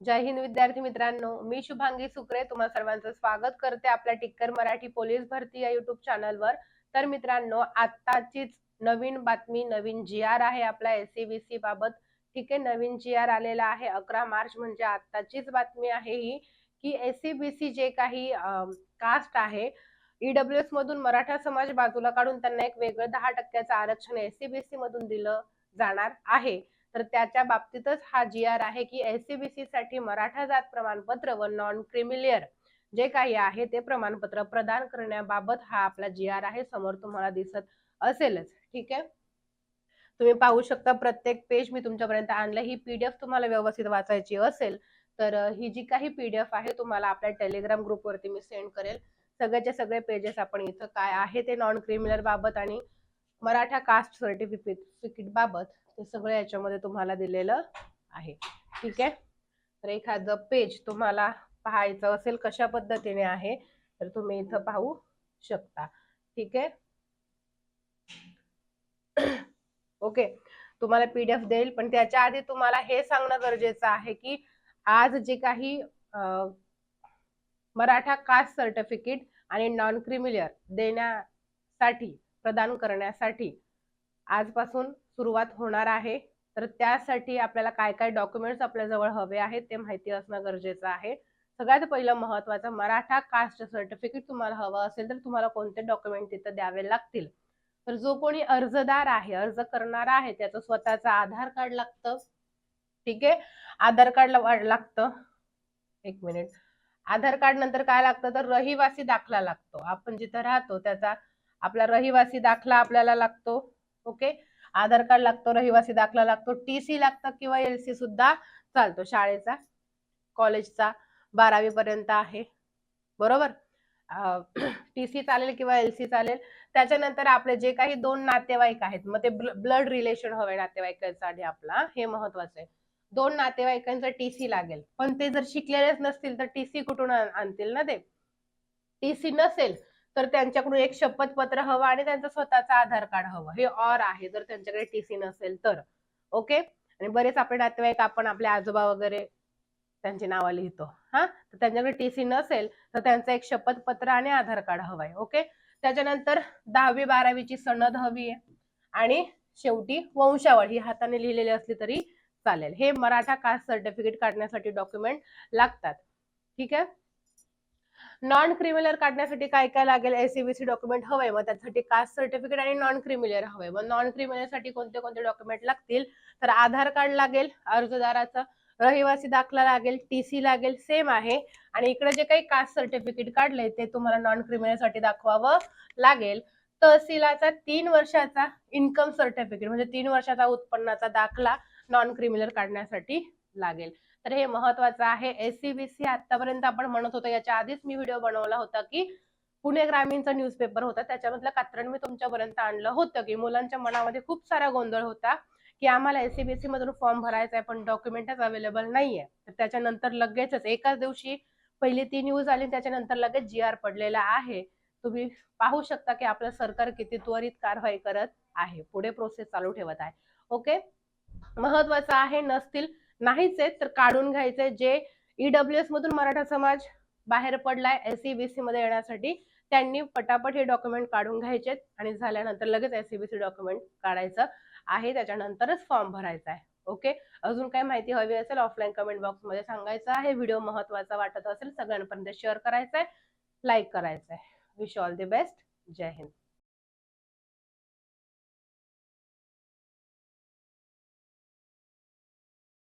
जय हिंद विद्यार्थी मित्रांनो मी शुभांगी सुकरे तुम्हा सर्वांचं स्वागत करते आपल्या टिक्कर मराठी पोलीस भरती या युट्यूब चॅनलवर तर मित्रांनो आत्ताचीच नवीन बातमी नवीन जी आर आहे आपल्या एससीबीसी बाबत. ठीक आहे नवीन जी आर आलेला आहे अकरा मार्च म्हणजे आत्ताचीच बातमी आहे ही की एससीबीसी जे काही कास्ट आहे ईडब्ल्यू एस मधून मराठा समाज बाजूला काढून त्यांना एक वेगळं दहा टक्क्याचं आरक्षण एसीबीसी मधून दिलं जाणार आहे. तर त्याच्या बाबतीतच हा जी आर आहे की एससीबीसी साठी मराठा जात प्रमाणपत्र व नॉन क्रिमिलियर जे काही आहे ते प्रमाणपत्र प्रदान करण्याबाबत हा आपला जी आर आहे समोर तुम्हाला दिसत असेलच. ठीक आहे? तुम्ही पाहू शकता प्रत्येक पेज मी तुमच्यापर्यंत आणलं. ही पीडीएफ तुम्हाला व्यवस्थित वाचायची असेल तर ही जी काही पीडीएफ आहे तुम्हाला आपल्या टेलिग्राम ग्रुपवरती मी सेंड करेल. सगळ्याचे सगळे पेजेस आपण इथं काय आहे ते नॉन क्रिमिनल बाबत आणि मराठा कास्ट सर्टिफिकेट बाबत ते सगळं याच्यामध्ये तुम्हाला दिलेलं आहे. ठीक आहे? तर एखादं पेज तुम्हाला पाहायचं असेल कशा पद्धतीने आहे तर तुम्ही इथं पाहू शकता. ठीक आहे? ओके तुम्हाला पीडीएफ देईल पण त्याच्या आधी तुम्हाला हे सांगणं गरजेचं आहे की आज जे काही मराठा कास्ट सर्टिफिकेट आणि नॉन क्रिमिलियर देण्यासाठी प्रदान करण्यासाठी आजपासून सुरुवात होणार आहे. तर त्यासाठी आपल्याला काय काय डॉक्युमेंट्स आपल्या जवळ हवे आहेत ते माहिती असणं गरजेचं आहे. सगळ्यात पहिलं महत्वाचं मराठा कास्ट सर्टिफिकेट तुम्हाला हवं असेल तर तुम्हाला कोणते डॉक्युमेंट तिथं द्यावे लागतील? तर जो कोणी अर्जदार आहे अर्ज करणारा आहे त्याचं स्वतःचं आधार कार्ड लागतं. ठीक आहे? आधार कार्ड लागतं. एक मिनिट. आधार कार्ड नंतर काय लागतं? तर रहिवासी दाखला लागतो. आपण जिथं राहतो त्याचा आपला रहिवासी दाखला आपल्याला लागतो. ओके? आधार कार्ड लागतो रहिवासी दाखला लागतो टी सी लागतं किंवा एल सी सुद्धा चालतो शाळेचा कॉलेजचा बारावी पर्यंत आहे. बरोबर? टी सी चालेल किंवा एल सी चालेल. त्याच्यानंतर आपले जे काही दोन नातेवाईक आहेत मग ते ब्लड रिलेशन हवे नातेवाईकांसाठी आपला हे महत्वाचं आहे. दोन नातेवाईकांचा टी सी लागेल. पण ते जर शिकलेलेच नसतील तर टी सी कुठून आणतील ना ते? टीसी नसेल. तर त्यांच्याकडून एक शपथ पत्र हवं आणि त्यांचं स्वतःचं आधार कार्ड हवं. हे ऑर आहे जर त्यांच्याकडे टीसी नसेल तर. ओके आणि बरेच आपले नातेवाईक आपण आपले आजोबा वगैरे त्यांची नावं लिहितो. हा? तर त्यांच्याकडे टीसी नसेल तर त्यांचं एक शपथ पत्र आणि आधार कार्ड हवंय. ओके त्याच्यानंतर दहावी बारावीची सनद हवी आहे. आणि शेवटी वंशावळ ही हाताने लिहिलेली असली तरी चालेल. हे मराठा कास्ट सर्टिफिकेट काढण्यासाठी डॉक्युमेंट लागतात. ठीक आहे? नॉन क्रिमिनल काढण्यासाठी काय काय लागेल? एसीबीसी डॉक्युमेंट हवंय मग त्यासाठी कास्ट सर्टिफिकेट आणि नॉन क्रिमिनल हवंय. मग नॉन क्रिमिनलसाठी कोणते कोणते डॉक्युमेंट लागतील? तर आधार कार्ड लागेल अर्जदाराचा रहिवासी दाखला लागेल टीसी लागेल सेम आहे. आणि इकडे जे काही कास्ट सर्टिफिकेट काढलंय ते तुम्हाला नॉन क्रिमिनलसाठी दाखवावं लागेल. तहसीलाचा तीन वर्षाचा इन्कम सर्टिफिकेट म्हणजे तीन वर्षाचा उत्पन्नाचा दाखला नॉन क्रिमिनल काढण्यासाठी लागेल. तर हे महत्वाचं आहे. एससीबीसी आतापर्यंत आपण म्हणत होतो याच्या आधीच मी व्हिडिओ बनवला होता की पुणे ग्रामीणचा न्यूजपेपर होता. त्याच्यामधलं कात्रण मी तुमच्यापर्यंत आणलं होतं की मुलांच्या मनामध्ये खूप सारा गोंधळ होता की आम्हाला एससीबीसी मधून फॉर्म भरायचा आहे पण डॉक्युमेंटच अवेलेबल नाहीये. तर त्याच्यानंतर लगेचच एकाच दिवशी पहिली ती न्यूज आली त्याच्यानंतर लगेच जी आर पडलेला आहे. तुम्ही पाहू शकता की आपलं सरकार किती त्वरित कारवाई करत आहे पुढे प्रोसेस चालू ठेवत आहे. ओके महत्वाचं आहे नसतील नाहीच आहेत तर काढून घ्यायचे जे ईडब्ल्यू एस मधून मराठा समाज बाहेर पडलाय एससीबीसी मध्ये येण्यासाठी त्यांनी पटापट हे डॉक्युमेंट काढून घ्यायचे आणि झाल्यानंतर लगेच एससीबीसी डॉक्युमेंट काढायचं आहे. त्याच्यानंतरच फॉर्म भरायचा आहे. ओके अजून काही माहिती हवी असेल ऑफलाईन कमेंट बॉक्समध्ये सांगायचं आहे. व्हिडिओ महत्त्वाचा वाटत असेल सगळ्यांपर्यंत शेअर करायचा आहे लाईक करायचं आहे विश ऑल दी बेस्ट जय हिंद.